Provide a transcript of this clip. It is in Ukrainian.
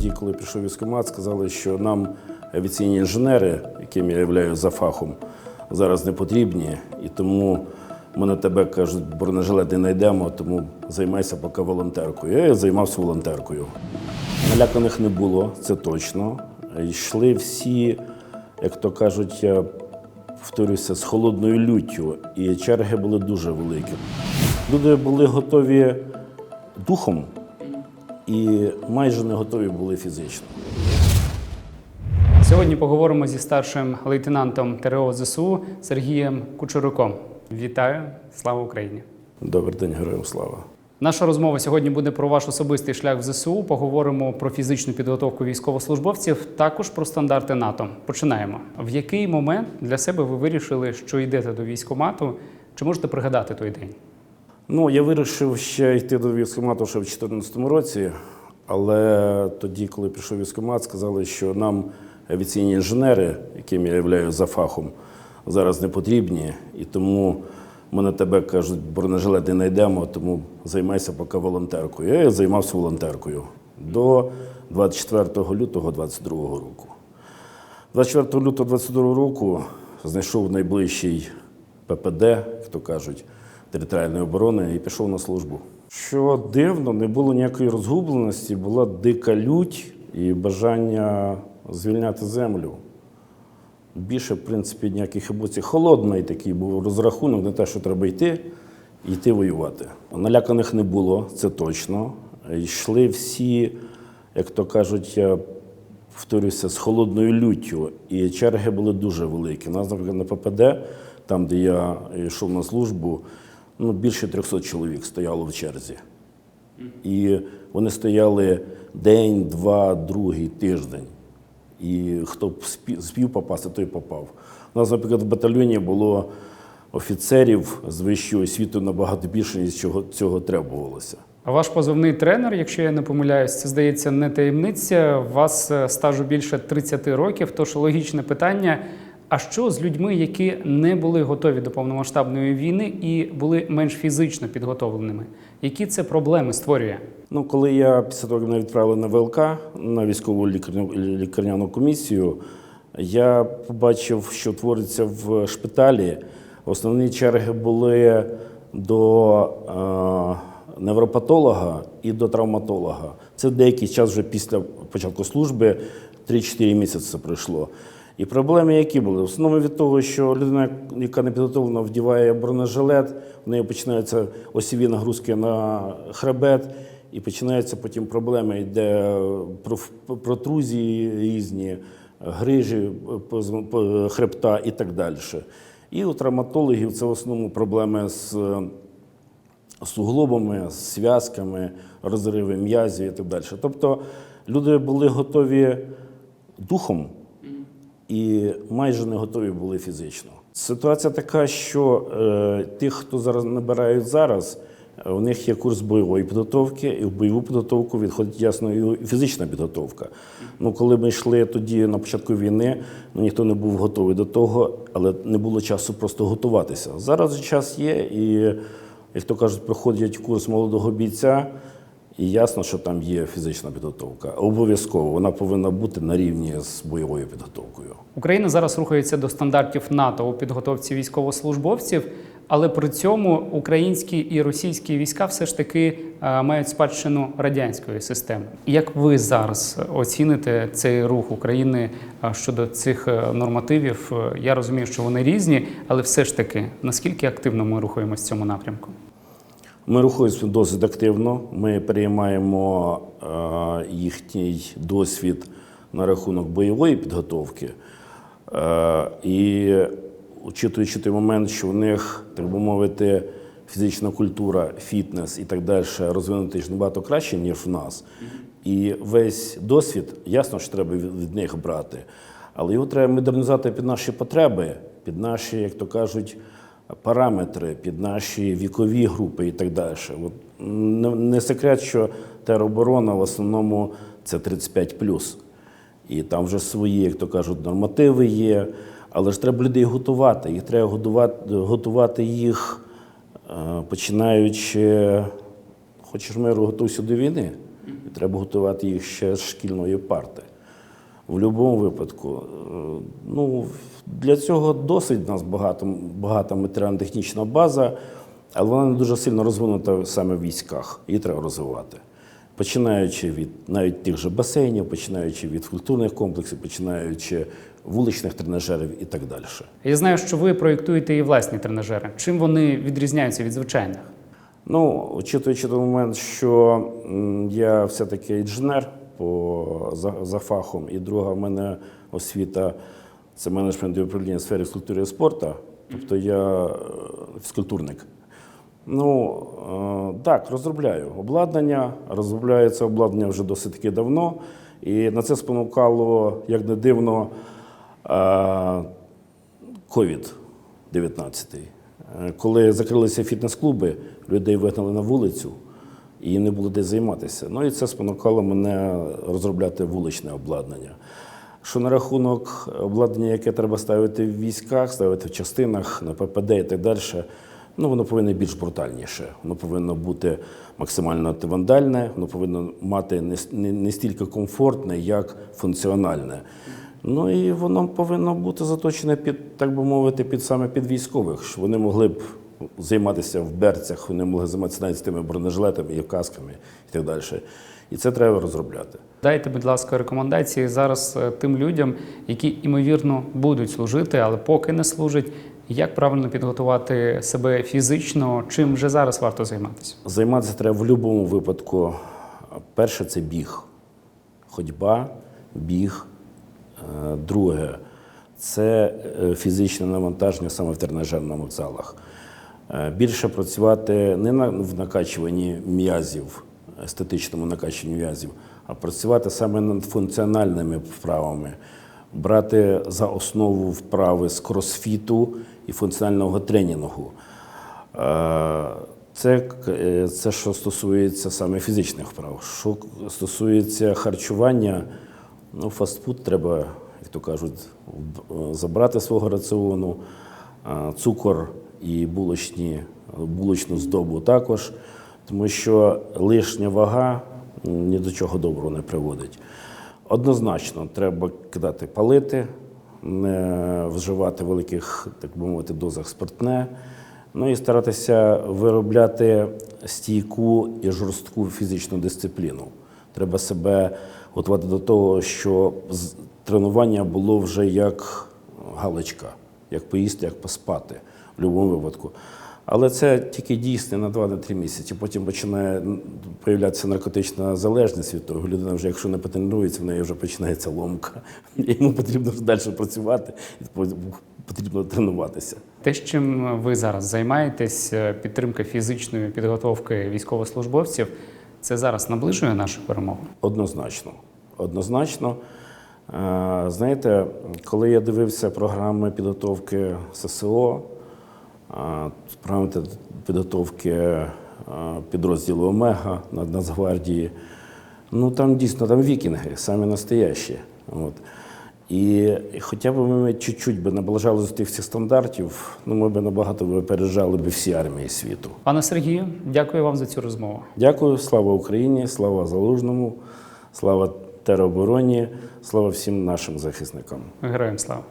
тоді, коли прийшов військкомат, сказали, що нам авіаційні інженери, яким я являюсь за фахом, зараз не потрібні, і тому ми на тебе кажуть, бронежилет не знайдемо, тому займайся поки волонтеркою. Я займався волонтеркою. Наляканих не було, це точно. Йшли всі, як то кажуть, я повторюся, з холодною люттю, і черги були дуже великі. Люди були готові духом і майже не готові були фізично. Сьогодні поговоримо зі старшим лейтенантом ТРО ЗСУ Сергієм Кучуруком. Вітаю, слава Україні! Добрий день, героям слава. Наша розмова сьогодні буде про ваш особистий шлях в ЗСУ. Поговоримо про фізичну підготовку військовослужбовців, також про стандарти НАТО. Починаємо. В який момент для себе ви вирішили, що йдете до військкомату? Чи можете пригадати той день? Ну, я вирішив ще йти до військкомату ще в 2014 році, але тоді, коли прийшов військкомат, сказали, що нам авіаційні інженери, яким я являюсь за фахом, зараз не потрібні, і тому ми на тебе кажуть, бронежилет не знайдемо, тому займайся поки волонтеркою. Я займався волонтеркою до 24 лютого 2022 року. 24 лютого 2022 року знайшов найближчий ППД, як то кажуть, територіальної оборони, і пішов на службу. Що дивно, не було ніякої розгубленості, була дика лють і бажання звільняти землю. Більше, в принципі, ніяких емоцій. Холодний такий був розрахунок на те, що треба йти і йти воювати. Наляканих не було, це точно. Йшли всі, як то кажуть, я повторюся, з холодною люттю. І черги були дуже великі. У нас, наприклад, на ППД, там, де я йшов на службу, ну, більше 300 чоловік стояло в черзі. І вони стояли день, два, другий, тиждень. І хто спів попасти, той попав. У нас, наприклад, в батальйоні було офіцерів з вищою освітою набагато більше, ніж цього, цього требувалося. А ваш позивний тренер, якщо я не помиляюсь, це здається не таємниця. У вас е, стажу більше 30 років. Тож логічне питання: а що з людьми, які не були готові до повномасштабної війни і були менш фізично підготовленими? Які це проблеми створює? Ну, коли я після того, як мене відправили на ВЛК на військову лікарняну комісію, я побачив, що твориться в шпиталі. Основні черги були до е, невропатолога і до травматолога. Це деякий час вже після початку служби, 3-4 місяці пройшло. І проблеми, які були? В основному від того, що людина, яка не підготовлена, вдіває бронежилет, в неї починаються осіві нагрузки на хребет, і починаються потім проблеми, йде проф- протрузії різні, грижі хребта і так далі. І у травматологів це в основному проблеми з суглобами, з зв'язками, розриви м'язів і так далі. Тобто люди були готові духом і майже не готові були фізично. Ситуація така, що е, тих, хто зараз набирають зараз, е, у них є курс бойової підготовки, і в бойову підготовку відходить ясно і фізична підготовка. Ну, коли ми йшли тоді на початку війни, ну ніхто не був готовий до того, але не було часу просто готуватися. Зараз час є, і як то кажуть, проходять курс молодого бійця. І ясно, що там є фізична підготовка. Обов'язково вона повинна бути на рівні з бойовою підготовкою. Україна зараз рухається до стандартів НАТО у підготовці військовослужбовців, але при цьому українські і російські війська все ж таки е, мають спадщину радянської системи. Як ви зараз оціните цей рух України е, щодо цих е, нормативів? Е, Я розумію, що вони різні, але все ж таки наскільки активно ми рухаємось в цьому напрямку? Ми рухаємося досить активно. Ми переймаємо е, їхній досвід на рахунок бойової підготовки. Е, і учитуючи той момент, що в них, так би мовити, фізична культура, фітнес і так далі розвинутий набагато краще, ніж в нас. І весь досвід, ясно, що треба від них брати, але його треба модернізувати під наші потреби, під наші, як то кажуть, параметри, під наші вікові групи і так далі. От не, секрет, що тероборона в основному це 35 І там вже свої, як то кажуть, нормативи є. Але ж треба людей готувати. Їх треба годувати, готувати їх, е, починаючи, хочеш миру, готуйся до війни. і треба готувати їх ще з шкільної парти. В будь-якому випадку, е, ну, для цього досить в нас багато, багата матеріально-технічна база, але вона не дуже сильно розвинута саме в військах. Її треба розвивати. Починаючи від навіть тих же басейнів, починаючи від культурних комплексів, починаючи вуличних тренажерів і так далі. Я знаю, що ви проєктуєте і власні тренажери. Чим вони відрізняються від звичайних? Ну, очитуючи той момент, що я все-таки інженер по, за, за фахом, і друга в мене освіта це менеджмент і управління в сфері фізкультури і спорту, тобто я е, фізкультурник. Ну, е, так, розробляю обладнання, розробляю це обладнання вже досить таки давно, і на це спонукало, як не дивно, е, COVID-19. Е, Коли закрилися фітнес-клуби, людей вигнали на вулицю і не було де займатися. Ну і це спонукало мене розробляти вуличне обладнання. Що на рахунок обладнання, яке треба ставити в військах, ставити в частинах, на ППД і так далі, ну воно повинно більш брутальніше. Воно повинно бути максимально антивандальне, воно повинно мати не, не, не стільки комфортне, як функціональне. Ну і воно повинно бути заточене під, так би мовити, під саме під військових, щоб вони могли б займатися в берцях, вони могли займатися навіть з тими бронежилетами і касками і так далі. І це треба розробляти. Дайте, будь ласка, рекомендації зараз е, тим людям, які ймовірно будуть служити, але поки не служать. Як правильно підготувати себе фізично, чим вже зараз варто займатися? Займатися треба в будь-якому випадку. Перше це біг, ходьба, біг. Е, Друге це е, фізичне навантаження саме в тренажерних залах. Е, Більше працювати не на в накачуванні м'язів, естетичному накачуванні м'язів, а працювати саме над функціональними вправами, брати за основу вправи з кросфіту і функціонального тренінгу. Е, Це, е, це що стосується саме фізичних вправ. Що стосується харчування, ну, фастфуд треба, як то кажуть, забрати свого раціону, цукор і булочні, булочну здобу також, тому що лишня вага ні до чого доброго не приводить. Однозначно, треба кидати палити, не вживати великих, так би мовити, дозах спиртне. Ну і старатися виробляти стійку і жорстку фізичну дисципліну. Треба себе готувати до того, що тренування було вже як галочка, як поїсти, як поспати будь-якому випадку. Але це тільки дійсне на 2-3 місяці. Потім починає появлятися наркотична залежність від того. Людина вже, якщо не потренується, в неї вже починається ломка. Йому потрібно вже далі працювати, потрібно тренуватися. Те, з чим ви зараз займаєтесь, е, підтримка фізичної підготовки військовослужбовців, це зараз наближує нашу перемогу. Однозначно. Однозначно. Е, Знаєте, коли я дивився програми підготовки ССО, програми підготовки е, підрозділу Омега на Нацгвардії, ну там дійсно там вікінги, самі настоящі. От. І хоча б ми чуть-чуть би наближали до тих всіх стандартів, ну ми б набагато випереджали б всі армії світу. Пане Сергію, дякую вам за цю розмову. Дякую, слава Україні, слава Залужному, слава теробороні, слава всім нашим захисникам. Героям слава.